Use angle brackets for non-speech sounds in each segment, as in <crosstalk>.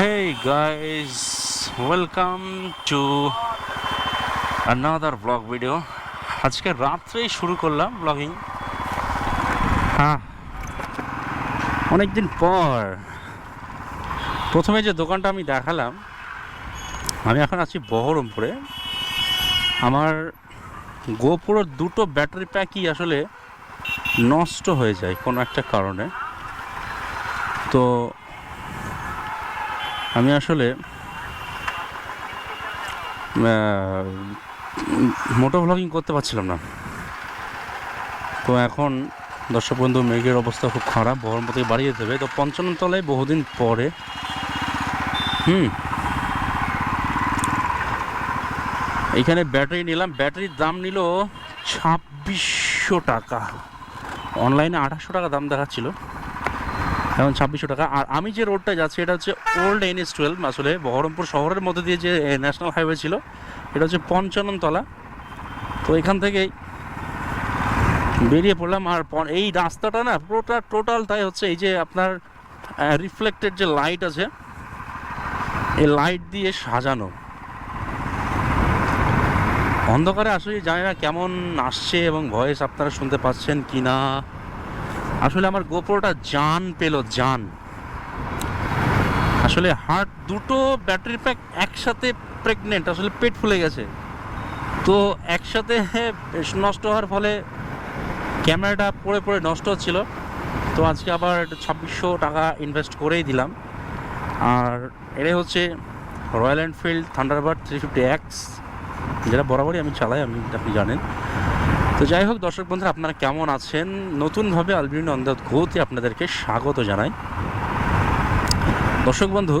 Hey guys, welcome to another vlog video. আজকে রাত্রেই শুরু করলাম ব্লগিং হ্যাঁ। অনেকদিন পর। প্রথমে যে দোকানটা আমি দেখালাম আমি এখন আছি বহরমপুরে। আমার গোপুরের দুটো ব্যাটারি প্যাকই আসলে নষ্ট হয়ে যায় কোনো একটা কারণে। তো আমি আসলে মোটো ভ্লগিং করতে পারছিলাম না। তো এখন দর্শক বন্ধু, মেঘের অবস্থা খুব খারাপ, বহরমপুর থেকে বাড়িয়ে দেবে তো পঞ্চান্ন তলায় বহুদিন পরে, হুম এইখানে ব্যাটারি নিলাম। ব্যাটারির দাম নিল ছাব্বিশশো টাকা। অনলাইনে আঠাশশো টাকা দাম দেখাচ্ছিল। এখন ছাব্বিশশো টাকা। আর আমি যে রোডটা যাচ্ছি, এটা হচ্ছে ওল্ড এন এস টুয়েলভ আসলে বহরমপুর শহরের মধ্যে দিয়ে যে ন্যাশনাল হাইওয়ে ছিল, এটা হচ্ছে পঞ্চানন তলা তো এখান থেকেই বেরিয়ে পড়লাম, আর এই রাস্তাটা না পুরোটা টোটাল তাই হচ্ছে, এই যে আপনার রিফ্লেক্টেড যে লাইট আছে, এই লাইট দিয়ে সাজানো। অন্ধকারে আসলে জানি না কেমন আসছে এবং ভয়েস আপনারা শুনতে পাচ্ছেন কি না আসলে আমার গোপ্রোটা জান পেল, জান। আসলে হার্ট দুটো ব্যাটারি প্যাক একসাথে প্রেগনেন্ট আসলে পেট ফুলে গেছে। তো একসাথে <laughs> নষ্ট হওয়ার ফলে ক্যামেরাটা পড়ে পড়ে নষ্ট হচ্ছিল। তো আজকে আবার ছাব্বিশশো টাকা ইনভেস্ট করেই দিলাম। আর এটাই হচ্ছে Royal Enfield Thunderbird three fifty X যেটা বরাবরই আমি চালাই আমি আপনি জানেন। তো যাই হোক, দর্শক বন্ধুরা, আপনারা কেমন আছেন? নতুনভাবে আলবিন অন্দাত ঘোতে আপনাদেরকে স্বাগত জানাই। দর্শক বন্ধু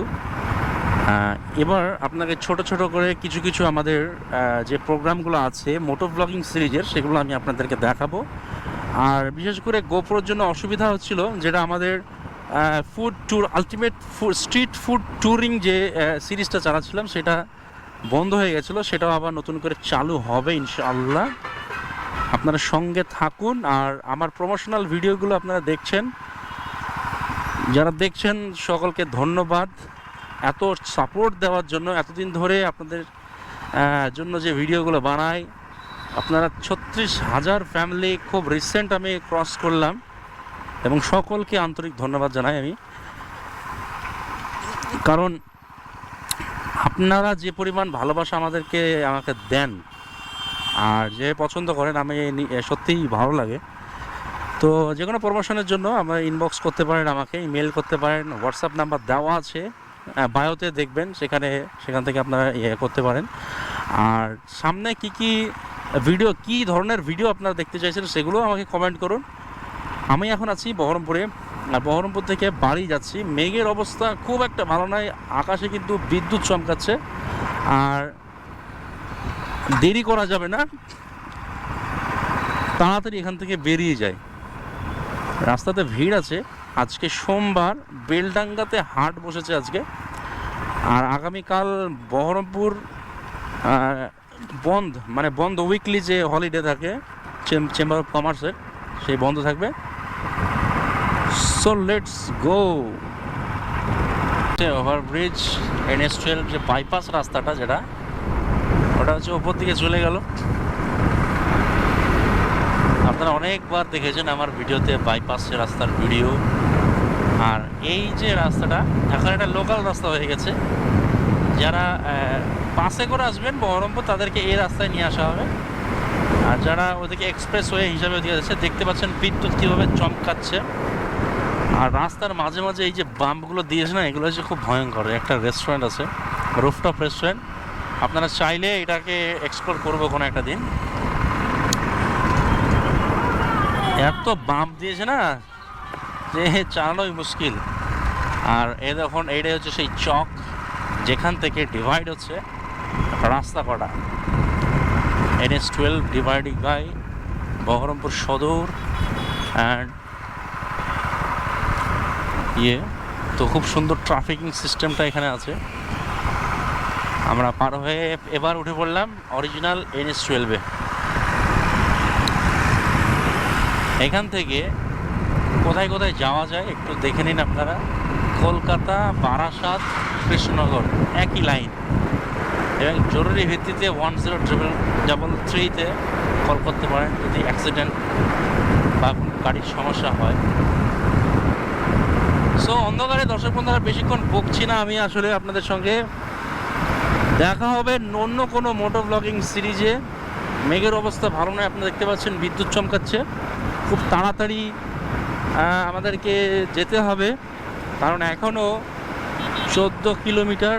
এবার আপনাকে ছোট ছোট করে কিছু কিছু আমাদের যে প্রোগ্রামগুলো আছে মোটো ব্লগিং সিরিজের সেগুলো আমি আপনাদেরকে দেখাবো। আর বিশেষ করে গোপ্রোর জন্য অসুবিধা হচ্ছিল যেটা আমাদের food tour ultimate food street food touring যে সিরিজটা চালাচ্ছিলাম, সেটা বন্ধ হয়ে গেছিল, সেটাও আবার নতুন করে চালু হবে, ইনশাআল্লাহ। আপনারা সঙ্গে থাকুন আর আমার প্রমোশনাল ভিডিওগুলো আপনারা দেখছেন। যারা দেখছেন, সকলকে ধন্যবাদ। এত সাপোর্ট দেওয়ার জন্য, এতদিন ধরে আপনাদের জন্য যে ভিডিওগুলো বানাই, আপনারা ছত্রিশ হাজার ফ্যামিলি খুব রিসেন্ট আমি ক্রস করলাম এবং সকলকে আন্তরিক ধন্যবাদ জানাই আমি। কারণ আপনারা যে পরিমাণ ভালোবাসা আমাদেরকে আমাকে দেন আর যে পছন্দ করেন, আমি সত্যিই ভালো লাগে। তো যে কোনো প্রমোশনের জন্য আমার ইনবক্স করতে পারেন, আমাকে ইমেল করতে পারেন হোয়াটসঅ্যাপ নাম্বার দেওয়া আছে বায়োতে দেখবেন, সেখানে, সেখান থেকে আপনারা ইয়ে করতে পারেন। আর সামনে কি কি ভিডিও কি ধরনের ভিডিও আপনারা দেখতে চাইছেন, সেগুলো আমাকে কমেন্ট করুন। আমি এখন আছি বহরমপুরে, আর বহরমপুর থেকে বাড়ি যাচ্ছি। মেঘের অবস্থা খুব একটা ভালো নয় আকাশে কিন্তু বিদ্যুৎ চমকাচ্ছে। আর দেরি করা যাবে না। তাড়াতাড়ি এখান থেকে বেরিয়ে যায় রাস্তাতে ভিড় আছে। আজকে সোমবার বেলডাঙ্গাতে হাট বসেছে আজকে। আর আগামীকাল বহরমপুর বন্ধ মানে বন্ধ উইকলি যে হলিডে থাকে চেম্বার অফ কমার্সের সেই বন্ধ থাকবে। So let's go overbridge NS twelve যে বাইপাস রাস্তাটা যেটা ওটা হচ্ছে ওপর দিকে চলে গেল। আপনারা অনেকবার দেখেছেন আমার ভিডিওতে বাইপাসের রাস্তার ভিডিও। আর এই যে রাস্তাটা এখন একটা লোকাল রাস্তা হয়ে গেছে। যারা বাসে করে আসবেন বহরমপুর, তাদেরকে এই রাস্তায় নিয়ে আসা হবে। আর যারা ওদিকে এক্সপ্রেস ওয়ে হিসাবে ওদিকে যাচ্ছে, দেখতে পাচ্ছেন বিদ্যুৎ কীভাবে চমকাচ্ছে। আর রাস্তার মাঝে মাঝে এই যে বাম্পগুলো দিয়েছে না, এগুলো হচ্ছে খুব ভয়ঙ্কর। একটা রেস্টুরেন্ট আছে রুফটপ রেস্টুরেন্ট আপনারা চাইলে এটাকে এক্সপ্লোর করব কোনো একটা দিন। এত বাম্প দিয়েছে না, যে চালানোই মুশকিল। আর এ দেখুন, এইটাই হচ্ছে সেই চক, যেখান থেকে ডিভাইড হচ্ছে রাস্তা কটা। NS twelve dividing by Baharampur Sadar and ইয়ে তো খুব সুন্দর ট্রাফিকিং সিস্টেমটা এখানে আছে। আমরা পার হয়ে এবার উঠে পড়লাম অরিজিনাল এনএস টুয়েলভে এখান থেকে কোথায় কোথায় যাওয়া যায় একটু দেখে নিন আপনারা। কলকাতা, বারাসাত, কৃষ্ণনগর, একই লাইন এবং জরুরি ভিত্তিতে ওয়ান জিরো ট্রিপল ডাবল থ্রিতে কল করতে পারেন যদি অ্যাক্সিডেন্ট বা গাড়ির সমস্যা হয়। সো অন্ধকারে দর্শক বন্ধুরা বেশিক্ষণ বকছি না আমি আসলে আপনাদের সঙ্গে। দেখা হবে অন্য কোনো মোটর ব্লগিং সিরিজে মেঘের অবস্থা ভালো নয়, আপনারা দেখতে পাচ্ছেন বিদ্যুৎ চমকাচ্ছে। খুব তাড়াতাড়ি আমাদেরকে যেতে হবে। কারণ এখনও চোদ্দ কিলোমিটার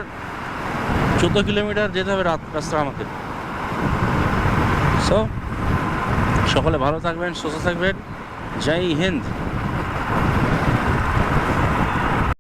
চোদ্দ কিলোমিটার যেতে হবে রাত, রাস্তা আমাকে। সো সকলে ভালো থাকবেন, সুস্থ থাকবেন। জয় হিন্দ।